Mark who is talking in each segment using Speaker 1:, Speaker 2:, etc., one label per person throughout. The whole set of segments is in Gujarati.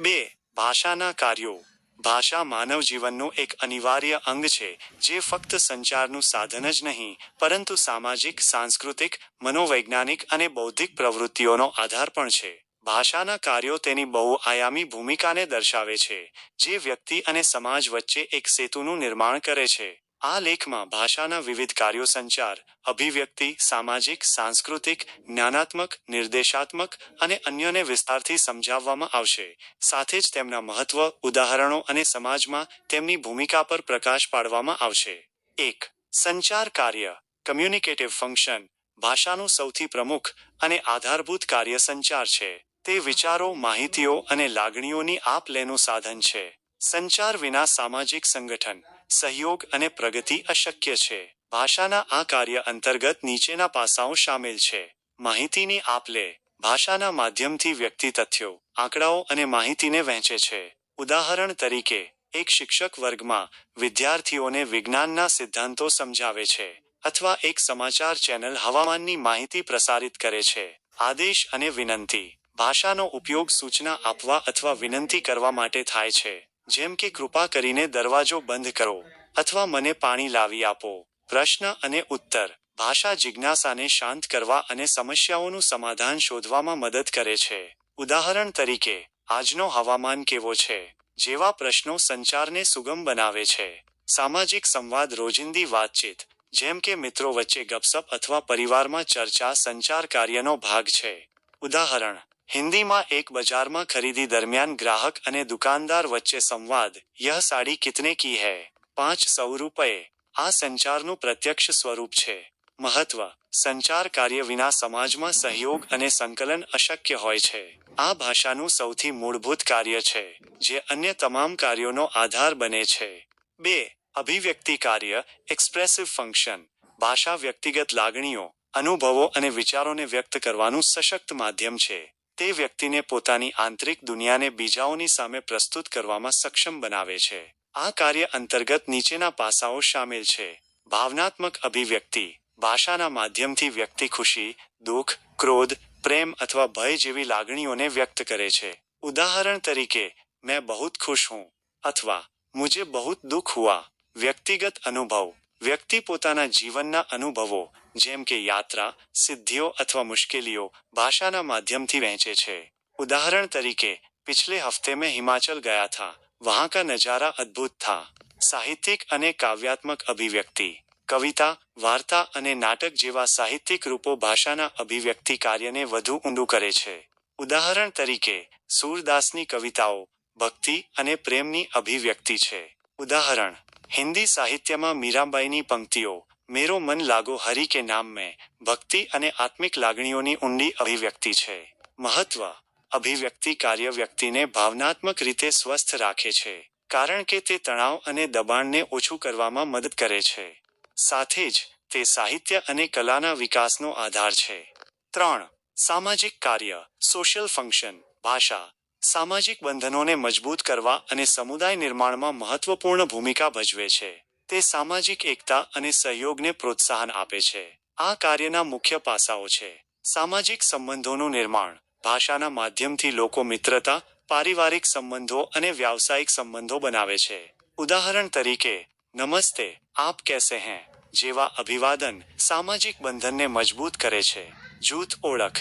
Speaker 1: બે, ભાષાના કાર્યો. ભાષા માનવ જીવનનું એક અનિવાર્ય અંગ છે, જે ફક્ત સંચારનું સાધન જ નહીં, પરંતુ સામાજિક, સાંસ્કૃતિક, મનોવૈજ્ઞાનિક અને બૌદ્ધિક પ્રવૃત્તિઓનો આધાર પણ છે. ભાષાના કાર્યો તેની બહુઆયામી ભૂમિકાને દર્શાવે છે, જે વ્યક્તિ અને સમાજ વચ્ચે એક સેતુનું નિર્માણ કરે છે. આ લેખમાં ભાષાના વિવિધ કાર્યો સંચાર, અભિવ્યક્તિ, સામાજિક, સાંસ્કૃતિક, જ્ઞાનાત્મક, નિર્દેશાત્મક અને અન્યને વિસ્તારથી સમજાવવામાં આવશે. સાથે જ તેમના મહત્વ, ઉદાહરણો અને સમાજમાં તેમની ભૂમિકા પર પ્રકાશ પાડવામાં આવશે. એક, સંચાર કાર્ય કમ્યુનિકેટિવ ફંક્શન ભાષાનું સૌથી પ્રમુખ અને આધારભૂત કાર્ય સંચાર છે. તે વિચારો, માહિતીઓ અને લાગણીઓની આપ લેનું સાધન છે. સંચાર વિના સામાજિક સંગઠન સહયોગ અને પ્રગતિ અશક્ય છે. ભાષાના આ કાર્ય અંતર્ગત નીચેના પાસાઓ શામેલ છે. માહિતીની આપ લે ભાષાના માધ્યમથી વ્યક્તિ તથ્યો, આંકડાઓ અને માહિતીને વહેંચે છે. ઉદાહરણ તરીકે, એક શિક્ષક વર્ગમાં વિદ્યાર્થીઓને વિજ્ઞાનના સિદ્ધાંતો સમજાવે છે અથવા એક સમાચાર ચેનલ હવામાનની માહિતી પ્રસારિત કરે છે. આદેશ અને વિનંતી. ભાષાનો ઉપયોગ સૂચના આપવા અથવા વિનંતી કરવા માટે થાય છે. જેમ કે કૃપા કરીને દરવાજો બંધ કરો અથવા મને પાણી લાવી આપો. પ્રશ્ન અને ઉત્તર. ભાષા જિજ્ઞાસાને શાંત કરવા અને સમસ્યાઓનું સમાધાન શોધવામાં મદદ કરે છે. ઉદાહરણ તરીકે, આજનો હવામાન કેવો છે? જેવા પ્રશ્નો સંચારને સુગમ બનાવે છે. સામાજિક સંવાદ રોજિંદી વાતચીત. જેમ કે મિત્રો વચ્ચે ગપસપ અથવા પરિવારમાં ચર્ચા સંચાર કાર્યનો ભાગ છે. ઉદાહરણ. હિન્દીમાં એક બજારમાં ખરીદી દરમિયાન ગ્રાહક અને દુકાનદાર વચ્ચે સંવાદ, યહ સાડી કિતને કી હૈ? પાંચ સૌ રૂપિયે. આ સંચારનું પ્રત્યક્ષ સ્વરૂપ છે. મહત્વ, સંચાર કાર્ય વિના સમાજમાં સહયોગ અને સંકલન અશક્ય હોય છે. આ ભાષાનું સૌથી મૂળભૂત કાર્ય છે, જે અન્ય તમામ કાર્યોનો આધાર બને છે. બે, અભિવ્યક્તિ કાર્ય એક્સપ્રેસિવ ફંક્શન ભાષા વ્યક્તિગત લાગણીઓ, અનુભવો અને વિચારોને વ્યક્ત કરવાનું સશક્ત માધ્યમ છે. તે વ્યક્તિને પોતાની આંતરિક દુનિયાને બીજાઓની સામે પ્રસ્તુત કરવામાં સક્ષમ બનાવે છે. આ કાર્ય અંતર્ગત નીચેના પાસાઓ શામેલ છે. ભાવનાત્મક અભિવ્યક્તિ, ભાષાના માધ્યમથી વ્યક્તિ ખુશી, દુઃખ, ક્રોધ, પ્રેમ અથવા ભય જેવી લાગણીઓને વ્યક્ત કરે છે. ઉદાહરણ તરીકે, મેં બહુત ખુશ હું અથવા, મુજે બહુત દુઃખ હુઆ વ્યક્તિગત અનુભવ, વ્યક્તિ પોતાના જીવનના અનુભવો જેમ કે યાત્રા, સિદ્ધિઓ અથવા મુશ્કેલીઓ ભાષાના માધ્યમથી વહેંચે છે. ઉદાહરણ તરીકે, પિછલે હફ્તે મેં હિમાચલ ગયા થા, વહાં કા નજારા અદ્ભુત થા. સાહિત્યિક અને કાવ્યાત્મક અભિવ્યક્તિ, કવિતા, વાર્તા અને નાટક જેવા સાહિત્યિક રૂપો ભાષાના અભિવ્યક્તિ કાર્યને વધુ ઊંડું કરે છે. ઉદાહરણ તરીકે, સૂરદાસની કવિતાઓ ભક્તિ અને પ્રેમની અભિવ્યક્તિ છે. ઉદાહરણ, હિન્દી સાહિત્યમાં મીરાબાઈની પંક્તિઓ મેરો મન લાગો હરિ કે નામ મેં. ભક્તિ અને આત્મિક લાગણીઓની ઊંડી અભિવ્યક્તિ છે. મહત્વ. અભિવ્યક્તિ કાર્ય વ્યક્તિને ભાવનાત્મક રીતે સ્વસ્થ રાખે છે. કારણ કે તે તણાવ અને દબાણને ઓછું કરવામાં મદદ કરે છે. સાથે જ, તે સાહિત્ય અને કલાના વિકાસનો આધાર છે. ત્રણ. સામાજિક કાર્ય. સોશિયલ ફંક્શન ભાષા. સામાજિક બંધનોને મજબૂત કરવા અને સમુદાય નિર્માણમાં મહત્વપૂર્ણ ભૂમિકા ભજવે છે. તે સામાજિક એકતા અને સહયોગને પ્રોત્સાહન આપે છે. આ કાર્યના મુખ્ય પાસાઓ છે. સામાજિક સંબંધોનું નિર્માણ. ભાષાના માધ્યમથી લોકો મિત્રતા, પારિવારિક સંબંધો અને વ્યાવસાયિક સંબંધો બનાવે છે. ઉદાહરણ તરીકે, નમસ્તે, આપ કેસે हैं જેવા અભિવાદન સામાજિક બંધનને મજબૂત કરે છે. જૂથ ઓળખ.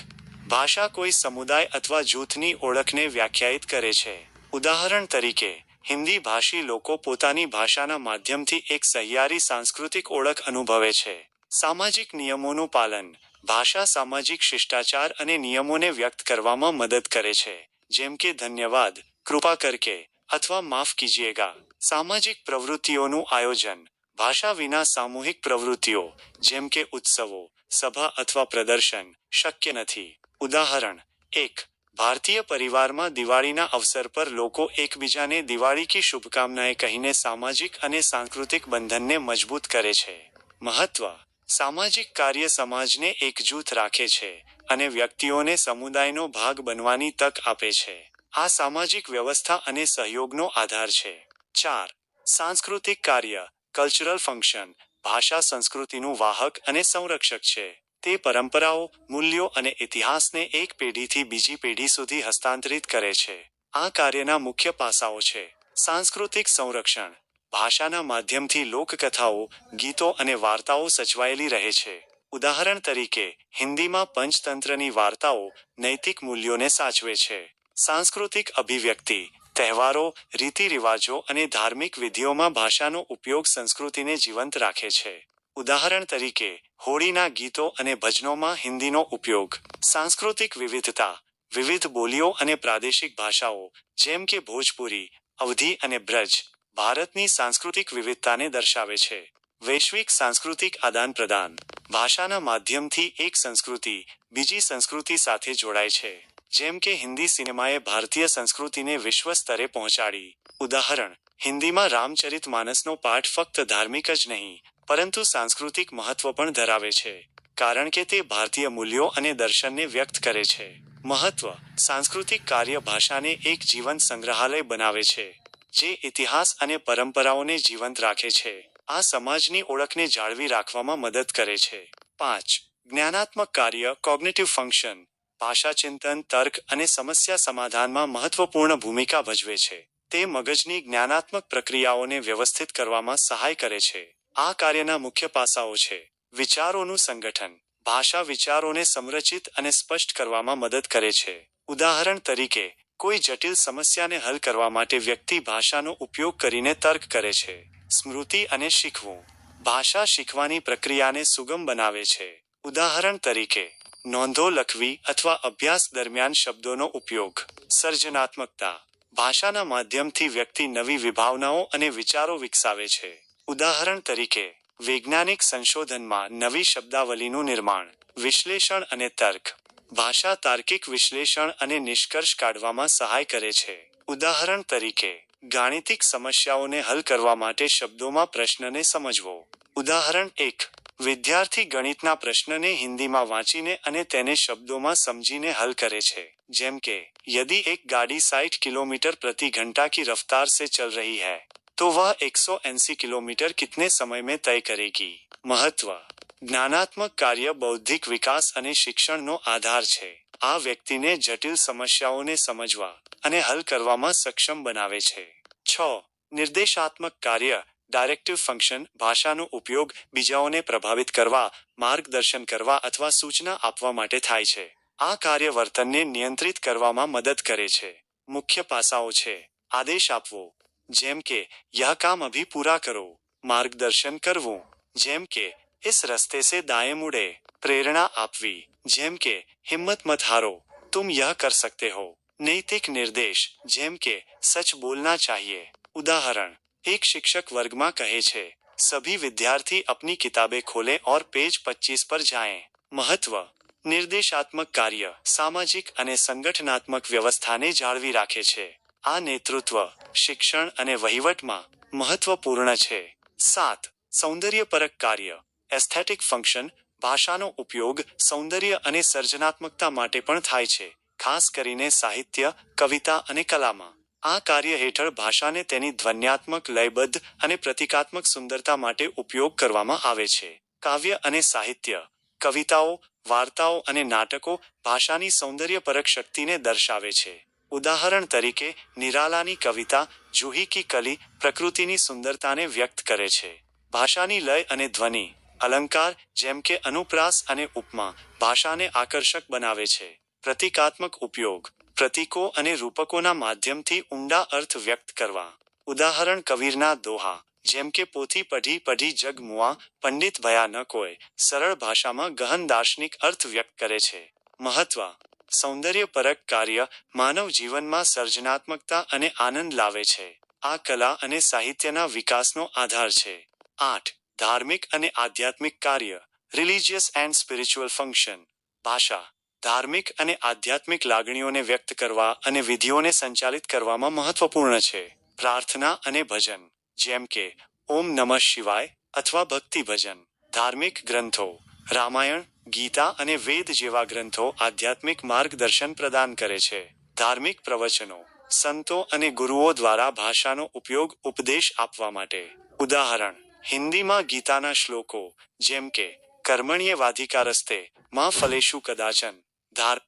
Speaker 1: ભાષા કોઈ સમુદાય અથવા જૂથની ઓળખને વ્યાખ્યાયિત કરે છે. ઉદાહરણ તરીકે હિન્દી ભાષી લોકો પોતાની ભાષાના માધ્યમથી એક સહિયારી સાંસ્કૃતિક ઓળખ અનુભવે છે. સામાજિક નિયમોનું પાલન, ભાષા સામાજિક શિષ્ટાચાર અને નિયમોને વ્યક્ત કરવામાં મદદ કરે છે. જેમ કે ધન્યવાદ, કૃપા કરકે અથવા માફ કીજીએગા. સામાજિક પ્રવૃત્તિઓનું આયોજન, ભાષા વિના સામૂહિક પ્રવૃત્તિઓ, જેમ કે ઉત્સવો, સભા અથવા પ્રદર્શન, શક્ય નથી. ઉદાહરણ, એક ભારતીય પરિવારમાં દિવાળીના અવસર પર લોકો એકબીજાને દિવાળી કી શુભકામનાએ કહીને સામાજિક અને સાંસ્કૃતિક બંધનને મજબૂત કરે છે. મહત્વ, સામાજિક કાર્ય સમાજને એકજૂથ રાખે છે અને વ્યક્તિઓને સમુદાયનો ભાગ બનવાની તક આપે છે. આ સામાજિક વ્યવસ્થા અને સહયોગનો આધાર છે. ચાર, સાંસ્કૃતિક કાર્ય, કલ્ચરલ ફંક્શન, ભાષા સંસ્કૃતિનું વાહક અને સંરક્ષક છે. તે પરંપરાઓ, મૂલ્યો અને ઇતિહાસને એક પેઢીથી બીજી પેઢી સુધી હસ્તાંતરિત કરે છે. આ કાર્યના મુખ્ય પાસાઓ છે. સાંસ્કૃતિક સંરક્ષણ. ભાષાના માધ્યમથી લોકકથાઓ, ગીતો અને વાર્તાઓ સચવાયેલી રહે છે. ઉદાહરણ તરીકે, હિન્દીમાં પંચતંત્રની વાર્તાઓ નૈતિક મૂલ્યોને સાચવે છે. સાંસ્કૃતિક અભિવ્યક્તિ, તહેવારો, રીતિરિવાજો અને ધાર્મિક વિધિઓમાં ભાષાનો ઉપયોગ સંસ્કૃતિને જીવંત રાખે છે. ઉદાહરણ તરીકે, હોળીના ગીતો અને ભજનોમાં હિન્દીનો ઉપયોગ, સાંસ્કૃતિક વિવિધતા, વિવિધ બોલીઓ અને પ્રાદેશિક ભાષાઓ, જેમ કે ભોજપુરી, અવધી અને બ્રજ, ભારતની સાંસ્કૃતિક વિવિધતાને દર્શાવે છે. વૈશ્વિક સાંસ્કૃતિક આદાન પ્રદાન, ભાષાના માધ્યમથી એક સંસ્કૃતિ, બીજી સંસ્કૃતિ સાથે જોડાય છે. જેમ કે હિન્દી સિનેમાએ ભારતીય સંસ્કૃતિને વિશ્વ સ્તરે પહોંચાડી. ઉદાહરણ, હિન્દીમાં રામચરિત માનસનો પાઠ ફક્ત ધાર્મિક જ નહીં પરંતુ સાંસ્કૃતિક મહત્વ પણ ધરાવે છે, કારણ કે તે ભારતીય મૂલ્યો અને દર્શનને વ્યક્ત કરે છે. મહત્વ, સાંસ્કૃતિક કાર્ય ભાષાને એક જીવંત સંગ્રહાલય બનાવે છે, જે ઇતિહાસ અને પરંપરાઓને જીવંત રાખે છે. આ સમાજની ઓળખને જાળવી રાખવામાં મદદ કરે છે. પાંચ, જ્ઞાનાત્મક કાર્ય, કોગ્નેટિવ ફંક્શન, ભાષા ચિંતન, તર્ક અને સમસ્યા સમાધાનમાં મહત્વપૂર્ણ ભૂમિકા ભજવે છે. તે મગજની જ્ઞાનાત્મક પ્રક્રિયાઓને વ્યવસ્થિત કરવામાં સહાય કરે છે. આ કાર્યના મુખ્ય પાસાઓ છે. વિચારોનું સંગઠન. ભાષા વિચારોને સંરચિત અને સ્પષ્ટ કરવામાં મદદ કરે છે. ઉદાહરણ તરીકે, કોઈ જટિલ સમસ્યાને હલ કરવા માટે વ્યક્તિ ભાષાનો ઉપયોગ કરીને તર્ક કરે છે. સ્મૃતિ અને શીખવું. ભાષા શીખવાની પ્રક્રિયાને સુગમ બનાવે છે. ઉદાહરણ તરીકે, નોંધો લખવી અથવા અભ્યાસ દરમિયાન શબ્દોનો ઉપયોગ. સર્જનાત્મકતા. ભાષાના માધ્યમથી વ્યક્તિ નવી વિભાવનાઓ અને વિચારો વિકસાવે છે. ઉદાહરણ તરીકે વૈજ્ઞાનિક સંશોધનમાં નવી શબ્દાવલીનું નિર્માણ વિશ્લેષણ અને તર્ક ભાષા તાર્કિક વિશ્લેષણ અને નિષ્કર્ષ કાઢવામાં સહાય કરે છે ઉદાહરણ તરીકે ગાણિતિક સમસ્યાઓને હલ કરવા માટે શબ્દોમાં પ્રશ્નને સમજવો ઉદાહરણ એક વિદ્યાર્થી ગણિતના પ્રશ્નને હિન્દીમાં વાંચીને અને તેને શબ્દોમાં સમજીને હલ કરે છે જેમ કે यदि एक गाड़ी साठ किलोमीटर प्रति घंटा की रफ्तार से चल रही है तो वह 180 किलोमीटर कितने समय में तय करेगी મહત્વ જ્ઞાનાત્મક કાર્ય બૌદ્ધિક વિકાસ અને શિક્ષણનો આધાર છે આ વ્યક્તિને જટિલ સમસ્યાઓને સમજવા અને હલ કરવામાં સક્ષમ બનાવે છે છ નિર્દેશાત્મક કાર્ય ડાયરેક્ટિવ ફંક્શન ભાષાનો ઉપયોગ બીજાઓને પ્રભાવિત કરવા માર્ગદર્શન કરવા અથવા સૂચના આપવા માટે થાય છે આ કાર્ય વર્તનને નિયંત્રિત કરવામાં મદદ કરે છે મુખ્ય પાસાઓ છે આદેશ આપવો જેમ કે યહ કામ અભી પૂરા કરો માર્ગદર્શન કરવું જેમ કે इस रस्ते से दाएं मुड़े प्रेरणा આપવી જેમ કે હિમ્મત મત હારો तुम यह कर सकते हो नैतिक निर्देश જેમ કે सच बोलना चाहिए उदाहरण एक शिक्षक वर्ग में कहे छे सभी विद्यार्थी अपनी किताबें खोलें और पेज 25 पर जाएं महत्व નિર્દેશાત્મક કાર્ય સામાજિક અને સંગઠનાત્મક વ્યવસ્થાને જાળવી રાખે છે આ નેતૃત્વ શિક્ષણ અને વહીવટમાં મહત્વપૂર્ણ છે. સાત, સૌંદર્યપરક કાર્ય. એસ્થેટિક ફંક્શન ભાષાનો ઉપયોગ, સૌંદર્ય અને સર્જનાત્મકતા માટે પણ થાય છે, ખાસ કરીને સાહિત્ય, કવિતા અને કલામાં. આ કાર્ય હેઠળ ભાષાને તેની ધ્વન્યાત્મક, લયબદ્ધ અને પ્રતિકાત્મક સુંદરતા માટે ઉપયોગ કરવામાં આવે છે. કાવ્ય અને સાહિત્ય. કવિતાઓ, વાર્તાઓ અને નાટકો ભાષાની સૌંદર્યપરક શક્તિને દર્શાવે છે. ઉદાહરણ તરીકે, નિરાલાની કવિતા જુહી કી કલી પ્રકૃતિની સુંદરતાને વ્યક્ત કરે છે. ભાષાની લય અને ધ્વનિ, અલંકાર જેમ કે અનુપ્રાસ અને ઉપમા, ભાષાને આકર્ષક બનાવે છે. પ્રતિકાત્મક ઉપયોગ, પ્રતીકો અને રૂપકોના માધ્યમથી ઊંડા અર્થ વ્યક્ત કરવા. ઉદાહરણ કબીરના દોહા, જેમ કે પોથી પઢી પઢી જગ મુઆ, પંડિત ન કોઈ, સરળ ભાષામાં ગહન દાર્શનિક અર્થ વ્યક્ત કરે છે. મહત્વ સૌંદર્યપરક કાર્ય માનવ જીવનમાં સર્જનાત્મકતા અને આનંદ લાવે છે. આ કલા અને સાહિત્યના વિકાસનો આધાર છે. આઠ. ધાર્મિક અને આધ્યાત્મિક કાર્ય રિલિજિયસ એન્ડ સ્પિરિચ્યુઅલ ફંક્શન ભાષા, ધાર્મિક અને આધ્યાત્મિક લાગણીઓને વ્યક્ત કરવા અને વિધિઓને સંચાલિત કરવામાં મહત્વપૂર્ણ છે. પ્રાર્થના અને ભજન, જેમ કે, ઓમ નમઃ શિવાય અથવા ભક્તિ ભજન, ધાર્મિક ગ્રંથો, રામાયણ ગીતા અને વેદ જેવા ગ્રંથો આધ્યાત્મિક માર્ગદર્શન પ્રદાન કરે છે. ધાર્મિક પ્રવચનો, સંતો અને ગુરુઓ દ્વારા ભાષાનો ઉપયોગ ઉપદેશ આપવા માટે. ઉદાહરણ, હિન્દીમાં ગીતાના શ્લોકો, જેમ કે કર્મણ્ય વાધિકારસ્તે માં ફલેશુ કદાચન, ધાર